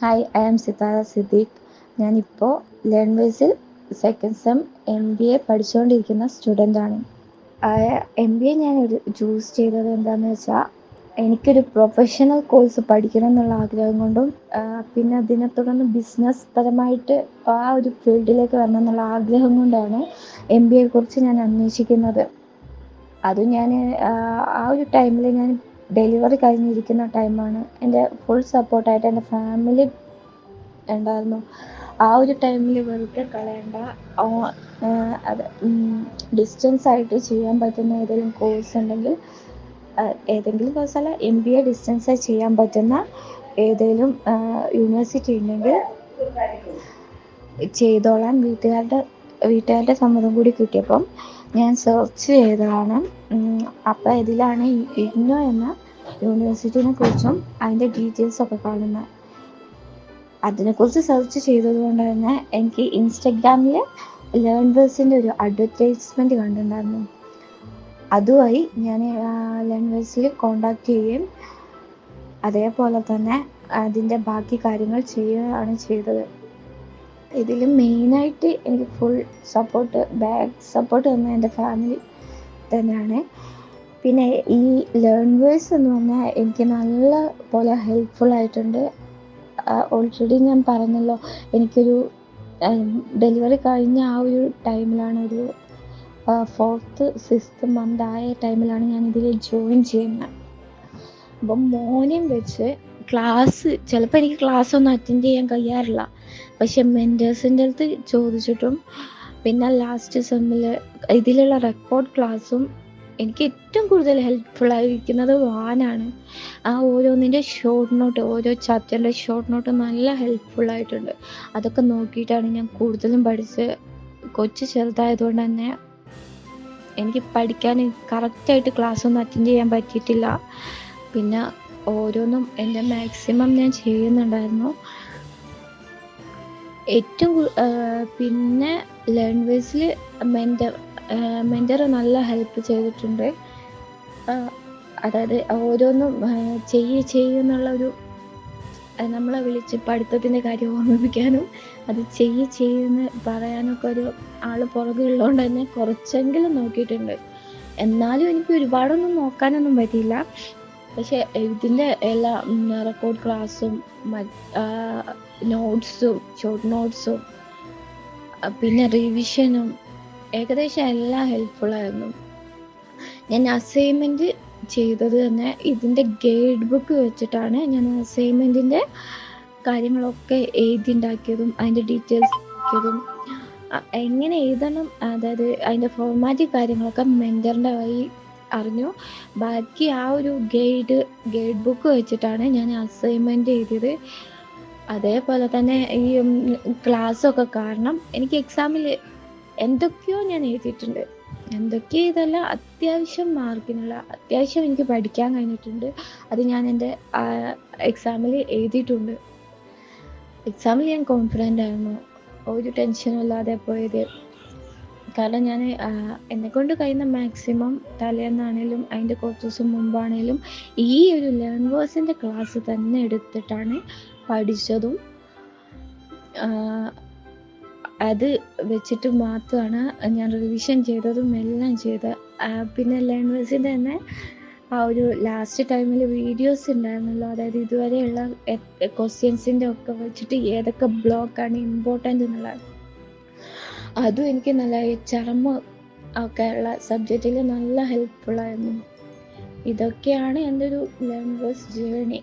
Hi I am Sithara Siddique ഞാനിപ്പോൾ ലേൺവേഴ്സിൽ second sem M B A പഠിച്ചുകൊണ്ടിരിക്കുന്ന സ്റ്റുഡന്റാണ് M B A ഞാൻ choose ചെയ്തത് എന്താണെന്ന് വെച്ചാൽ എനിക്കൊരു പ്രൊഫഷണൽ കോഴ്സ് പഠിക്കണം എന്നുള്ള ആഗ്രഹം കൊണ്ടും പിന്നെ അതിനെ തുടർന്ന് ബിസിനസ് പരമായിട്ട് ആ ഒരു ഫീൽഡിലേക്ക് വരണം എന്നുള്ള ആഗ്രഹം കൊണ്ടാണ് എം ബി എയെക്കുറിച്ച് ഞാൻ അന്വേഷിക്കുന്നത്. അത് ഞാൻ ആ ഒരു ടൈമിൽ ഞാൻ ഡെലിവറി കഴിഞ്ഞിരിക്കുന്ന ടൈമാണ്. എന്റെ ഫുൾ സപ്പോർട്ടായിട്ട് എന്റെ ഫാമിലി ഉണ്ടായിരുന്നു. ആ ഒരു ടൈമിൽ വെറുതെ കളയണ്ട. അത് ഡിസ്റ്റൻസ് ആയിട്ട് ചെയ്യാൻ പറ്റുന്ന ഏതെങ്കിലും കോഴ്സ് ഉണ്ടെങ്കിൽ ഏതെങ്കിലും കോഴ്സല്ല എം ബി എ ഡിസ്റ്റൻസ് ചെയ്യാൻ പറ്റുന്ന ഏതെങ്കിലും യൂണിവേഴ്സിറ്റി ഉണ്ടെങ്കിൽ ചെയ്തോളാം വീട്ടുകാരുടെ വീട്ടുകാരുടെ സമ്മതം കൂടി കിട്ടിയപ്പം ഞാൻ സെർച്ച് ചെയ്തതാണ്. അപ്പോൾ ഇതിലാണ് ഇഗ്നോ എന്ന യൂണിവേഴ്സിറ്റിനെ കുറിച്ചും അതിന്റെ ഡീറ്റെയിൽസൊക്കെ കാണുന്നത് അതിനെക്കുറിച്ച് സെർച്ച് ചെയ്തത് കൊണ്ട് തന്നെ എനിക്ക് ഇൻസ്റ്റഗ്രാമിൽ ലേൺവേഴ്സിന്റെ ഒരു അഡ്വർടൈസ്മെന്റ് കണ്ടിട്ടുണ്ടായിരുന്നു. അതുമായി ഞാൻ ലേൺ ലേൺവേഴ്സിൽ കോണ്ടാക്ട് ചെയ്യുകയും അതേപോലെ തന്നെ അതിന്റെ ബാക്കി കാര്യങ്ങൾ ചെയ്യുകയാണ് ചെയ്തത്. ഇതിൽ മെയിനായിട്ട് എനിക്ക് ഫുൾ സപ്പോർട്ട് ബാക്ക് സപ്പോർട്ട് തന്ന എന്റെ ഫാമിലി തന്നെയാണ്. പിന്നെ ഈ ലേൺവേഴ്സ് എന്ന് പറഞ്ഞാൽ എനിക്ക് നല്ല പോലെ ഹെൽപ്ഫുൾ ആയിട്ടുണ്ട്. ഓൾറെഡി ഞാൻ പറഞ്ഞല്ലോ എനിക്കൊരു ഡെലിവറി കഴിഞ്ഞ ആ ഒരു ടൈമിലാണ് ഒരു ഫോർത്ത് സിക്സ്ത് മന്ത് ആയ ടൈമിലാണ് ഞാൻ ഇതിൽ ജോയിൻ ചെയ്യുന്നത് അപ്പം മോനെയും വെച്ച് ക്ലാസ് ചിലപ്പോൾ എനിക്ക് ക്ലാസ് ഒന്നും അറ്റൻഡ് ചെയ്യാൻ കഴിയാറില്ല. പക്ഷെ മെന്റേഴ്സിന്റെ അടുത്ത് ചോദിച്ചിട്ടും പിന്നെ ലാസ്റ്റ് സെമ്മിൽ ഇതിലുള്ള റെക്കോർഡ് ക്ലാസ്സും എനിക്ക് ഏറ്റവും കൂടുതൽ ഹെൽപ്ഫുൾ ആയിരിക്കുന്നത് വാനാണ്. ആ ഓരോന്നിന്റെ ഷോർട്ട് നോട്ട് ഓരോ ചാപ്റ്ററിന്റെ ഷോർട്ട് നോട്ട് നല്ല ഹെൽപ്ഫുൾ ആയിട്ടുണ്ട്. അതൊക്കെ നോക്കിയിട്ടാണ് ഞാൻ കൂടുതലും പഠിച്ച് കൊച്ചു ചെറുതായതുകൊണ്ട് തന്നെ എനിക്ക് പഠിക്കാൻ കറക്റ്റായിട്ട് ക്ലാസ് ഒന്നും അറ്റൻഡ് ചെയ്യാൻ പറ്റിയിട്ടില്ല. പിന്നെ ഓരോന്നും എന്റെ മാക്സിമം ഞാൻ ചെയ്യുന്നുണ്ടായിരുന്നു. ഏറ്റവും പിന്നെ ലാംഗ്വേജിൽ മെന്റർ മെന്റർ നല്ല ഹെൽപ്പ് ചെയ്തിട്ടുണ്ട്. അതായത് ഓരോന്നും ചെയ്യ് ചെയ്യുന്നുള്ള ഒരു നമ്മളെ വിളിച്ച് പഠിത്തത്തിന്റെ കാര്യം ഓർമ്മിപ്പിക്കാനും അത് ചെയ്യ് ചെയ്യുന്ന പറയാനൊക്കെ ഒരു ആൾ പുറകിലുള്ളതുകൊണ്ട് തന്നെ കുറച്ചെങ്കിലും നോക്കിയിട്ടുണ്ട്. എന്നാലും എനിക്ക് ഒരുപാടൊന്നും നോക്കാനൊന്നും പറ്റിയില്ല. പക്ഷെ ഇതിന്റെ എല്ലാ റെക്കോർഡ് ക്ലാസ്സും നോട്ട്സും ഷോർട്ട് നോട്ട്സും പിന്നെ റിവിഷനും ഏകദേശം എല്ലാം ഹെൽപ്ഫുള്ളായിരുന്നു ഞാൻ അസൈൻമെന്റ് ചെയ്തത് തന്നെ ഇതിന്റെ ഗൈഡ് ബുക്ക് വെച്ചിട്ടാണ് ഞാൻ അസൈൻമെന്റിന്റെ കാര്യങ്ങളൊക്കെ എഴുതിണ്ടാക്കിയതും അതിന്റെ ഡീറ്റെയിൽസ് ആക്കിയതും എങ്ങനെ എഴുതണം അതായത് അതിന്റെ ഫോർമാറ്റി കാര്യങ്ങളൊക്കെ മെന്ററിന്റെ വഴി അറിഞ്ഞു. ബാക്കി ആ ഒരു ഗൈഡ് ഗൈഡ് ബുക്ക് വെച്ചിട്ടാണ് ഞാൻ അസൈൻമെന്റ് എഴുതിയത്. അതേപോലെ തന്നെ ഈ ക്ലാസ്സൊക്കെ കാരണം എനിക്ക് എക്സാമിൽ എന്തൊക്കെയോ ഞാൻ എഴുതിയിട്ടുണ്ട്. എന്തൊക്കെയോ ഇതല്ല അത്യാവശ്യം മാർക്കിനുള്ള അത്യാവശ്യം എനിക്ക് പഠിക്കാൻ കഴിഞ്ഞിട്ടുണ്ട്. അത് ഞാൻ എന്റെ എക്സാമിൽ എഴുതിയിട്ടുണ്ട്. എക്സാമിൽ ഞാൻ കോൺഫിഡന്റ് ആയിരുന്നു. ഒരു ടെൻഷനും ഇല്ലാതെ പോയത്. കാരണം ഞാൻ എന്നെക്കൊണ്ട് കഴിയുന്ന മാക്സിമം തലേന്നാണേലും അതിന്റെ കുറച്ച് ദിവസം മുമ്പാണേലും ഈ ഒരു ലേൺവേഴ്സിന്റെ ക്ലാസ് തന്നെ എടുത്തിട്ടാണ് പഠിച്ചതും. അത് വെച്ചിട്ട് മാത്രമാണ് ഞാൻ റിവിഷൻ ചെയ്തതും എല്ലാം ചെയ്തത്. പിന്നെ ലേണേഴ്സിന്റെ തന്നെ ആ ഒരു ലാസ്റ്റ് ടൈമിൽ വീഡിയോസ് ഉണ്ടായിരുന്നല്ലോ. അതായത് ഇതുവരെയുള്ള ക്വസ്റ്റ്യൻസിന്റെ ഒക്കെ വെച്ചിട്ട് ഏതൊക്കെ ബ്ലോക്കാണ് ഇമ്പോർട്ടന്റ് എന്നുള്ളത്. അതും എനിക്ക് നല്ല ചർമ്മ ഒക്കെ ഉള്ള സബ്ജക്റ്റിൽ നല്ല ഹെൽപ്ഫുള്ളായിരുന്നു ഇതൊക്കെയാണ് എന്റെ ഒരു ലേണേഴ്സ് ജേണി